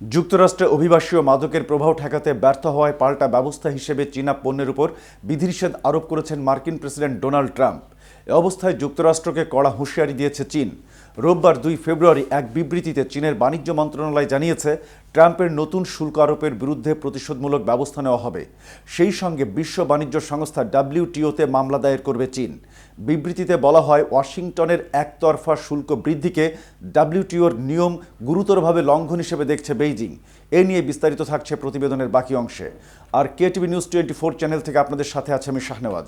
যুক্তরাষ্ট্রে অভিবাসী ও মাদকের প্রভাব ঠেকাতে ব্যর্থ হওয়ায় পাল্টা ব্যবস্থা হিসেবে চীনা পণ্যের উপর বিধিনিষেধ আরোপ করেছেন মার্কিন প্রেসিডেন্ট ডোনাল্ড ট্রাম্প। এ অবস্থায় যুক্তরাষ্ট্রকে কড়া হুঁশিয়ারি দিয়েছে চীন। রোববার দুই ফেব্রুয়ারি এক বিবৃতিতে চীনের বাণিজ্য মন্ত্রণালয় জানিয়েছে ট্রাম্পের নতুন শুল্ক আরোপের বিরুদ্ধে প্রতিশোধমূলক ব্যবস্থা নেওয়া হবে। সেই সঙ্গে বিশ্ব বাণিজ্য সংস্থা ডাব্লিউটিওতে মামলা দায়ের করবে চীন। বিবৃতিতে বলা হয়, ওয়াশিংটনের একতরফা শুল্ক বৃদ্ধিকে ডাব্লিউটিওর নিয়ম গুরুতরভাবে লঙ্ঘন হিসেবে দেখছে বেইজিং। এ নিয়ে বিস্তারিত থাকছে প্রতিবেদনের বাকি অংশে। আর KTV news twenty four channel থেকে আপনাদের সাথে আছে আমি শাহনেওয়াজ।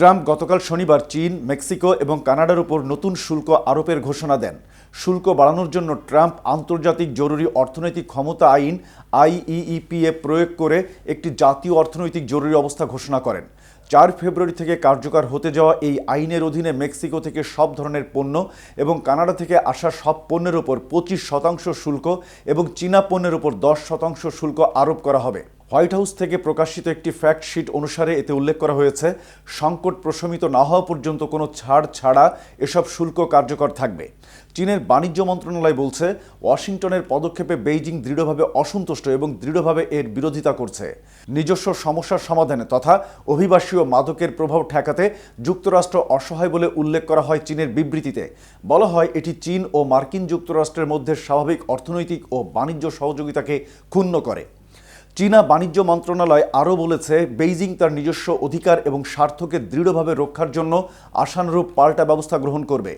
ট্রাম্প গতকাল শনিবার চীন, মেক্সিকো এবং কানাডার উপর নতুন শুল্ক আরোপের ঘোষণা দেন। শুল্ক বাড়ানোর জন্য ট্রাম্প আন্তর্জাতিক জরুরি অর্থনৈতিক ক্ষমতা আইন আইইইপিএ প্রয়োগ করে একটি জাতীয় অর্থনৈতিক জরুরি অবস্থা ঘোষণা করেন। চার ফেব্রুয়ারি থেকে কার্যকর হতে যাওয়া এই আইনের অধীনে মেক্সিকো থেকে সব ধরনের পণ্য এবং কানাডা থেকে আসা সব পণ্যের উপর পঁচিশ শতাংশ শুল্ক এবং চীনা পণ্যের উপর দশ শতাংশ শুল্ক আরোপ করা হবে। হোয়াইট হাউস থেকে প্রকাশিত একটি ফ্যাক্ট শিট অনুসারে এতে উল্লেখ করা হয়েছে, সংকট প্রশমিত না হওয়া পর্যন্ত কোনো ছাড় ছাড়া এসব শুল্ক কার্যকর থাকবে। চীনের বাণিজ্য মন্ত্রণালয় বলছে, ওয়াশিংটনের পদক্ষেপে বেইজিং দৃঢ়ভাবে অসন্তুষ্ট এবং দৃঢ়ভাবে এর বিরোধিতা করছে। নিজস্ব সমস্যার সমাধানে তথা অভিবাসী ও মাদকের প্রভাব ঠেকাতে যুক্তরাষ্ট্র অসহায় বলে উল্লেখ করা হয় চীনের বিবৃতিতে। বলা হয়, এটি চীন ও মার্কিন যুক্তরাষ্ট্রের মধ্যে স্বাভাবিক অর্থনৈতিক ও বাণিজ্য সহযোগিতাকে ক্ষুণ্ণ করে। চীনা বাণিজ্য মন্ত্রণালয় আরও বলেছে, বেইজিং তার নিজস্ব অধিকার এবং স্বার্থকে দৃঢ়ভাবে রক্ষার জন্য আশানুরূপ পাল্টা ব্যবস্থা গ্রহণ করবে।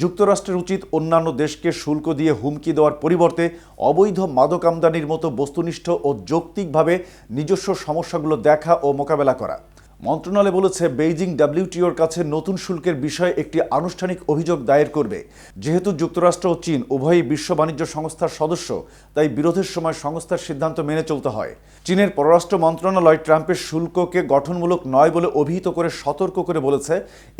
যুক্তরাষ্ট্রের উচিত অন্যান্য দেশকে শুল্ক দিয়ে হুমকি দেওয়ার পরিবর্তে অবৈধ মাদক আমদানির মতো বস্তুনিষ্ঠ ও যৌক্তিকভাবে নিজস্ব সমস্যাগুলো দেখা ও মোকাবেলা করা। মন্ত্রণালয় বলেছে বেইজিং ডাব্লিউটিওর কাছে নতুন শুল্কের বিষয়ে একটি আনুষ্ঠানিক অভিযোগ দায়ের করবে। যেহেতু যুক্তরাষ্ট্র ও চীন উভয়ই বিশ্ব বাণিজ্য সংস্থার সদস্য, তাই বিরোধের সময় সংস্থার সিদ্ধান্ত মেনে চলতে হয়। চীনের পররাষ্ট্র মন্ত্রণালয় ট্রাম্পের শুল্ককে গঠনমূলক নয় বলে অভিহিত করে সতর্ক করে বলেছে,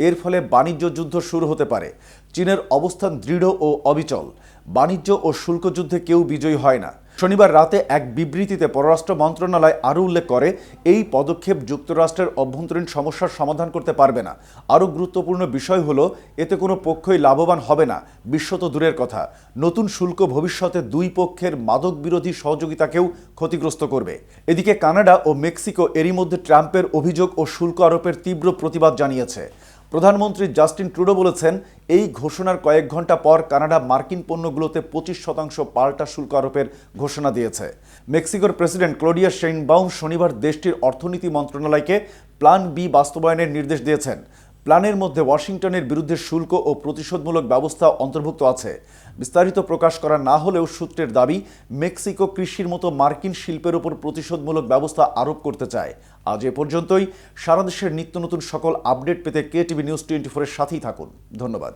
এর ফলে বাণিজ্য যুদ্ধ শুরু হতে পারে। চীনের অবস্থান দৃঢ় ও অবিচল। বাণিজ্য ও শুল্ক যুদ্ধে কেউ বিজয়ী হয় না। শনিবার রাতে এক বিবৃতিতে পররাষ্ট্র মন্ত্রণালয় আরও উল্লেখ করে, এই পদক্ষেপ যুক্তরাষ্ট্রের অভ্যন্তরীণ সমস্যার সমাধান করতে পারবে না। আরও গুরুত্বপূর্ণ বিষয় হলো, এতে কোনো পক্ষই লাভবান হবে না। বিশ্ব তো দূরের কথা। নতুন শুল্ক ভবিষ্যতে দুই পক্ষের মাদক বিরোধী সহযোগিতাকেও ক্ষতিগ্রস্ত করবে। এদিকে কানাডা ও মেক্সিকো এরই মধ্যে ট্রাম্পের অভিযোগ ও শুল্ক আরোপের তীব্র প্রতিবাদ জানিয়েছে। প্রধানমন্ত্রী জাস্টিন ট্রুডো বলেছেন, এই ঘোষণার কয়েক ঘণ্টা পর কানাডা মার্কিন পণ্যগুলোতে পঁচিশ শতাংশ পাল্টা শুল্ক আরোপের ঘোষণা দিয়েছে। মেক্সিকোর প্রেসিডেন্ট ক্লোডিয়া শেইনবাউম শনিবার দেশটির অর্থনীতি মন্ত্রণালয়কে প্ল্যান বি বাস্তবায়নের নির্দেশ দিয়েছেন। প্ল্যানের মধ্যে ওয়াশিংটনের বিরুদ্ধে শুল্ক ও প্রতিশোধমূলক ব্যবস্থা অন্তর্ভুক্ত আছে। বিস্তারিত প্রকাশ করা না হলেও সূত্রের দাবি, মেক্সিকো কৃষির মতো মার্কিন শিল্পের উপর প্রতিশোধমূলক ব্যবস্থা আরোপ করতে চায়। আজ এ পর্যন্তই। সারা দেশের নিত্য নতুন সকল আপডেট পেতে কে টিভি নিউজ টোয়েন্টি ফোরের সাথেই থাকুন। ধন্যবাদ।